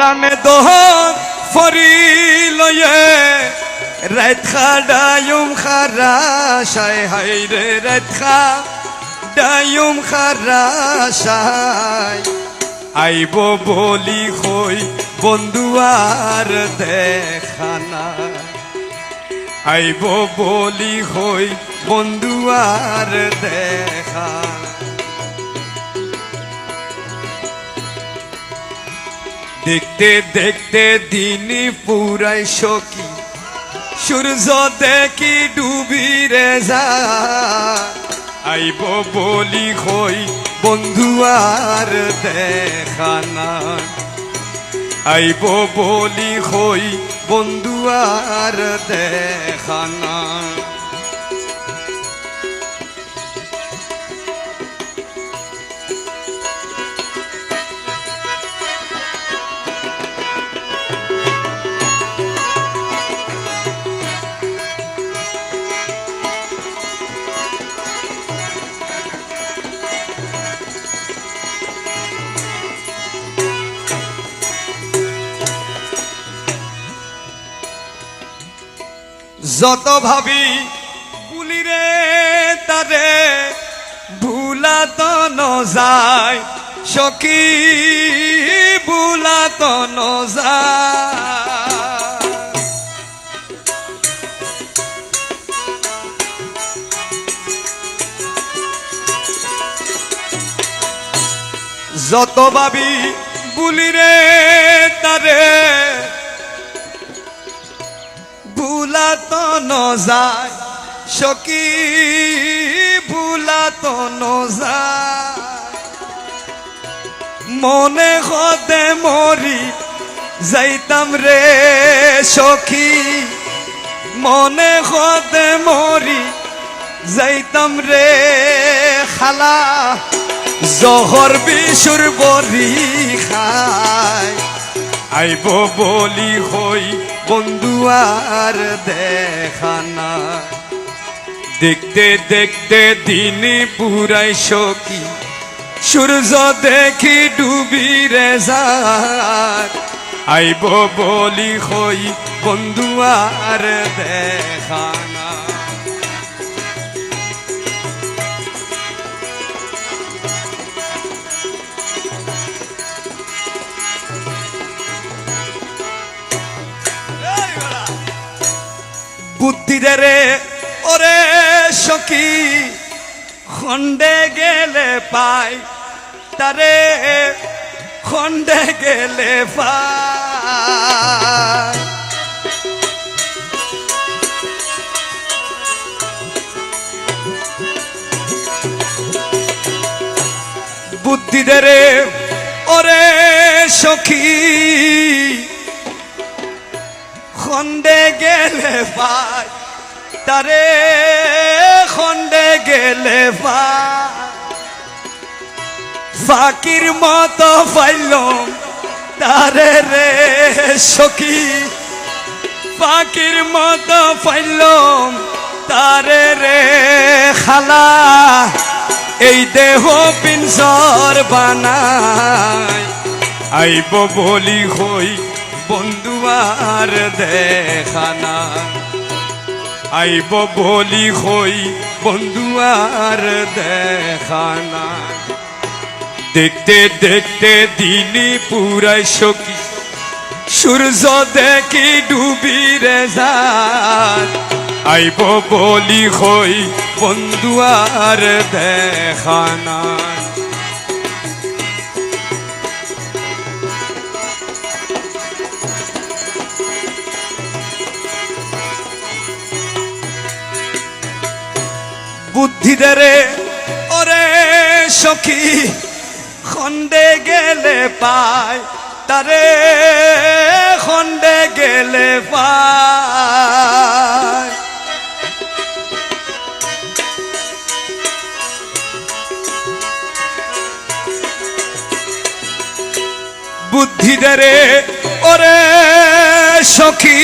পরাণে দোহ ফরি লয়ে রাত খাডায়ুম খারা, সাই হাই রে রাত খা ডায়ুম খারা, সাই। আইব বলি হই বন্ধুয়ার দেখানা আইব বলি হই বন্ধুয়ার দেখা দেখতে দেখতে দিনই পুরাই সকি সূর্য দেখি ডুবি রে যা। আইব বলি হই বন্ধুয়ার দেখানা আইব বলি হই বন্ধুয়ার দেখানা যত ভাবি পুলিরে তারে ভুলা তো ন যায় সখী ভুলা তো ন যত ভাবি বুলিরে তারে ভুলা তো ন যায় সখী ভুলা তো মনে হতে মরি, যাইতাম রে সখী। মনে হতে মরি, যাইতাম রে খালা। জহর বিশুর বরি খায়। আইব বলি হই বন্ধুয়ার দেখানা দেখতে দেখতে দিন পুরাই সকি সূর্য দেখি ডুবি রে আইব বলি হই বন্ধুয়ার দেখানা বুদ্ধি দে রে, ওরে সখী। খন্ডে গেলে পাই তারে খন্ডে গেলে পাই। বুদ্ধি দে রে, ওরে সখী। খন্ডে গেলে পাই তারে খন্ডে গেলে ফাকির মতো পাইলাম তারে রে সখী। ফাকির মতো পাইলাম তারে রে খালা। এই দেহ পিঞ্জর বানায় আইব বলি হই বন্ধুয়ার দেখানা আইব বলি হই বন্ধুয়ার দেখানা দেখতে দেখতে দিনই পুরাই সখী, সূর্য দেখি ডুবি রে আইব বলি হই বন্ধুয়ার দেখানা বুদ্ধি দে রে। ওরে সখী খন্ডে গেলে পায় তারে খন্ডে গেলে পায় বুদ্ধি দে রে, ওরে সখী।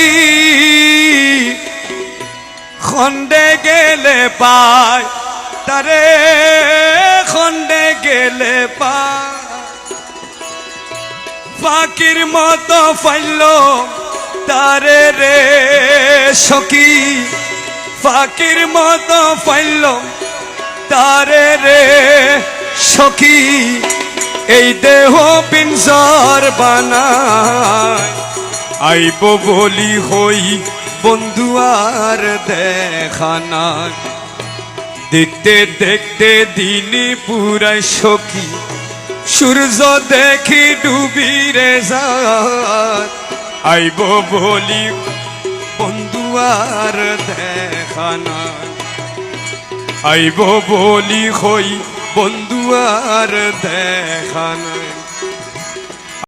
খন্ডে গেলে পায় তারে খন্ডে গেলে পায় ফাকির মতো ফাইল, তারে রে সখী। ফাকির মতো ফাইল, তারে রে সখী। এই দেহ পিঞ্জর বানায়, আইব বলি হই বন্ধু আর দেখানায় দেখতে দেখতে দিনই পুরাই সখী, সূর্য দেখি ডুবি রে আইব বলি, বন্ধু আর দেখানা আইব বলি হই, বন্ধু আর দেখানা